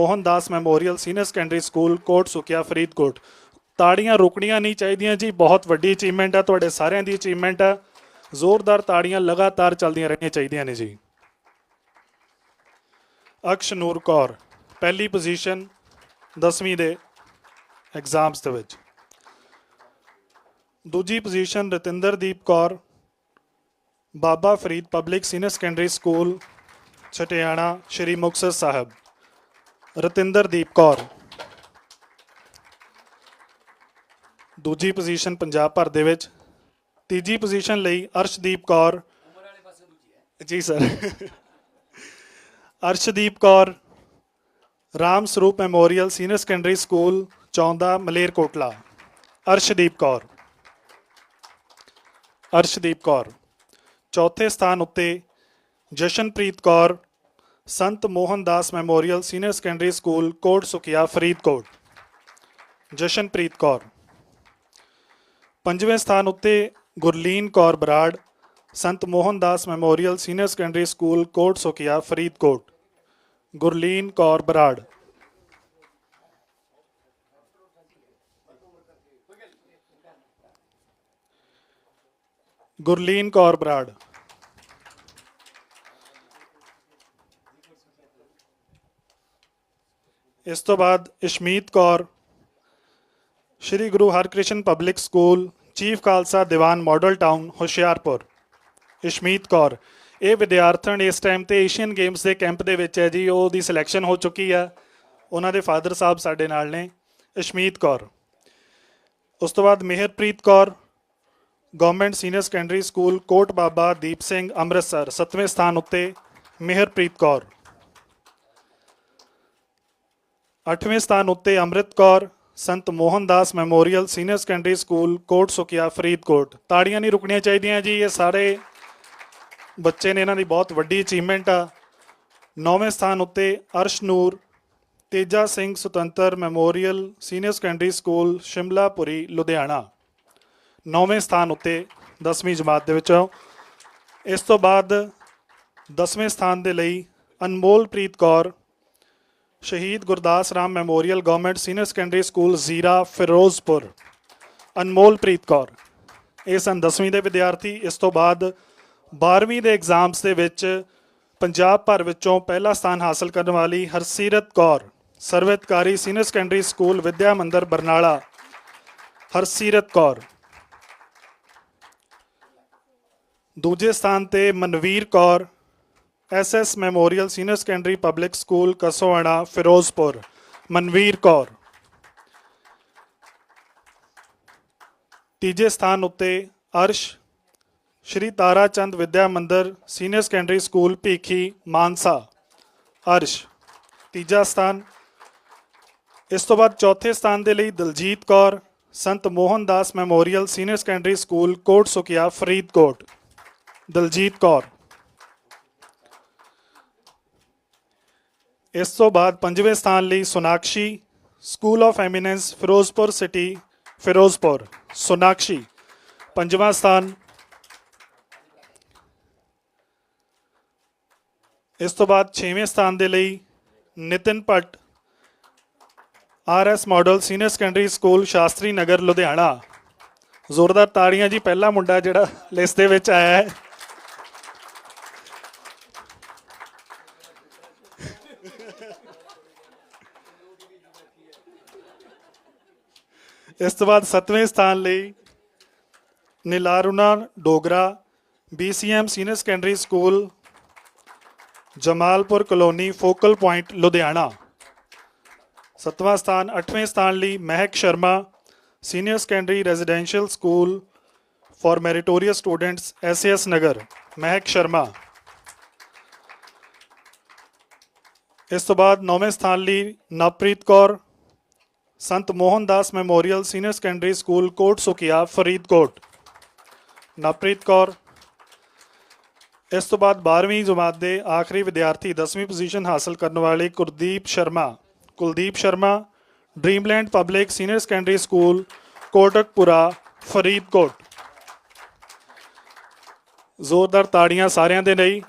Mohandas memorial senior secondary school Kot Sukhia Faridkot ਤਾੜੀਆਂ ਰੁਕਣੀਆਂ ਨਹੀਂ ਚਾਹੀਦੀਆਂ ਜੀ ਬਹੁਤ ਵੱਡੀ ਅਚੀਵਮੈਂਟ ਆ ਤੁਹਾਡੇ ਸਾਰਿਆਂ ਦੀ ਅਚੀਵਮੈਂਟ ਆ ਜ਼ੋਰਦਾਰ ਤਾੜੀਆਂ ਲਗਾਤਾਰ ਚੱਲਦੀਆਂ ਰਹਿਣੀਆਂ ਚਾਹੀਦੀਆਂ ਨੇ ਜੀ ਅਕਸ਼ ਨੂਰ ਕੌਰ ਪਹਿਲੀ ਪੋਜੀਸ਼ਨ 10ਵੀਂ ਦੇ ਐਗਜ਼ਾਮਸ ਦੇ ਵਿੱਚ ਦੂਜੀ position Ratinderdeep Kaur Baba Farid public senior secondary school Chhatiana Shri Muktsar Sahib Ratinderdeep Kaur ਦੂਜੀ ਪੋਜੀਸ਼ਨ ਪੰਜਾਬ ਭਰ ਦੇ ਵਿੱਚ ਤੀਜੀ ਪੋਜੀਸ਼ਨ ਲਈ ਅਰਸ਼ਦੀਪ ਕੌਰ ਜੀ sir Arshdeep Kaur Ram Sarup memorial senior secondary school Chaunda Malerkotla Arshdeep Kaur Arshdeep Kaur ਚੌਥੇ ਸਥਾਨ ਉੱਤੇ Jashanpreet Kaur Sant Mohandas memorial senior secondary school Kot Sukhia Faridkot Jashanpreet Kaur ਪੰਜਵੇਂ ਸਥਾਨ ਉੱਤੇ Gurleen Kaur Brar Sant Mohandas memorial senior secondary school Kot Sukhia Faridkot Gurleen Kaur Brar Gurleen Kaur Brar ਇਸ ਤੋਂ ਬਾਅਦ Ishmeet Kaur Shri Guru Harkrishan public school chief Khalsa Diwan model town Hoshiarpur Ishmeet Kaur ਇਹ ਵਿਦਿਆਰਥਣ ਇਸ ਟਾਈਮ ਤੇ ਏਸ਼ੀਅਨ ਗੇਮਸ ਦੇ ਕੈਂਪ ਦੇ ਵਿੱਚ ਹੈ ਜੀ ਉਹਦੀ ਸਿਲੈਕਸ਼ਨ ਹੋ ਚੁੱਕੀ ਆ ਉਹਨਾਂ ਦੇ ਫਾਦਰ ਸਾਹਿਬ ਸਾਡੇ ਨਾਲ ਨੇ ਇਸ਼ਮੀਤ ਕੌਰ ਉਸ ਤੋਂ ਬਾਅਦ Meharpreet Kaur government senior secondary school Kot Baba Deep Singh Amritsar 7ਵੇਂ ਸਥਾਨ ਉੱਤੇ ਮਿਹਰਪ੍ਰੀਤ ਕੌਰ 8ਵੇਂ ਸਥਾਨ ਉੱਤੇ Amrit Kaur Sant Mohandas memorial senior secondary school Kot Sukhia Faridkot ਤਾੜੀਆਂ ਨਹੀਂ ਰੁਕਣੀਆਂ ਚਾਹੀਦੀਆਂ ਜੀ ਇਹ ਸਾਰੇ ਬੱਚੇ ਨੇ ਇਹਨਾਂ ਦੀ ਬਹੁਤ ਵੱਡੀ ਅਚੀਵਮੈਂਟ ਆ 9ਵੇਂ ਸਥਾਨ ਉੱਤੇ ਅਰਸ਼ ਨੂਰ Teja Singh Sutantar memorial senior secondary school Shimlapuri Ludhiana 9ਵੇਂ ਸਥਾਨ ਉੱਤੇ 10ਵੀਂ ਜਮਾਤ ਦੇ ਵਿੱਚੋਂ ਇਸ ਤੋਂ ਬਾਅਦ 10ਵੇਂ ਸਥਾਨ ਦੇ ਲਈ ਅਨਮੋਲ ਪ੍ਰੀਤ ਕੌਰ ਸ਼ਹੀਦ Gurdas Ram memorial government senior secondary school Zira Ferozepur Anmolpreet Kaur ਇਹ ਸਨ 10ਵੀਂ ਦੇ ਵਿਦਿਆਰਥੀ ਇਸ ਤੋਂ ਬਾਅਦ 12ਵੀਂ ਦੇ ਐਗਜ਼ਾਮਸ ਦੇ ਵਿੱਚ ਪੰਜਾਬ ਭਰ ਵਿੱਚੋਂ ਪਹਿਲਾ ਸਥਾਨ ਹਾਸਲ ਕਰਨ ਵਾਲੀ Harseerat Kaur Sarvhitkari senior secondary school Vidya Mandir Barnala Harseerat Kaur ਦੂਜੇ ਸਥਾਨ ਤੇ Manveer Kaur S S memorial senior secondary public school Kasoana Ferozepur Manveer Kaur ਤੀਜੇ ਸਥਾਨ ਉੱਤੇ Arsh Shri Tara Chand Vidya Mandir senior secondary school Bhikhi Mansa Arsh ਤੀਜਾ ਸਥਾਨ ਇਸ ਤੋਂ ਬਾਅਦ ਚੌਥੇ ਸਥਾਨ ਦੇ ਲਈ Daljeet Kaur Sant Mohan Das memorial senior secondary school Kot Sukhia Faridkot Daljeet Kaur ਇਸ ਤੋਂ ਬਾਅਦ ਪੰਜਵੇਂ ਸਥਾਨ ਲਈ Sunakshi school of eminence Ferozepur city Ferozepur Sunakshi ਪੰਜਵਾਂ ਸਥਾਨ ਇਸ ਤੋਂ ਬਾਅਦ 6ਵੇਂ ਸਥਾਨ ਦੇ ਲਈ ਨਿਤਿਨ ਪਟ R S model senior secondary school Shastri Nagar Ludhiana ਜ਼ੋਰਦਾਰ ਤਾੜੀਆਂ ਜੀ ਪਹਿਲਾ ਮੁੰਡਾ ਜਿਹੜਾ ਲਿਸਟ ਦੇ ਵਿੱਚ ਆਇਆ ਹੈ इस तो बाद सत्तवें स्थान Lilaruna Dogra B C M senior secondary school Jamalpur colony focal point Ludhiana सत्तवा स्थान अठवें स्थान ली Mehak Sharma senior secondary residential school for meritorious students S S Nagar Mehak Sharma इस तो बाद नौवें स्थान ली Navpreet Kaur Sant Mohandas memorial senior secondary school Kot Sukhia Faridkot Navpreet Kaur ਇਸ ਤੋਂ ਬਾਅਦ 12ਵੀਂ ਜਮਾਤ ਦੇ ਆਖਰੀ ਵਿਦਿਆਰਥੀ 10ਵੀਂ ਪੋਜੀਸ਼ਨ ਹਾਸਲ ਕਰਨ ਵਾਲੇ Kuldeep Sharma Kuldeep Sharma Dreamland public senior secondary school Kotkapura Faridkot ਜ਼ੋਰਦਾਰ ਤਾੜੀਆਂ ਸਾਰਿਆਂ ਦੇ ਲਈ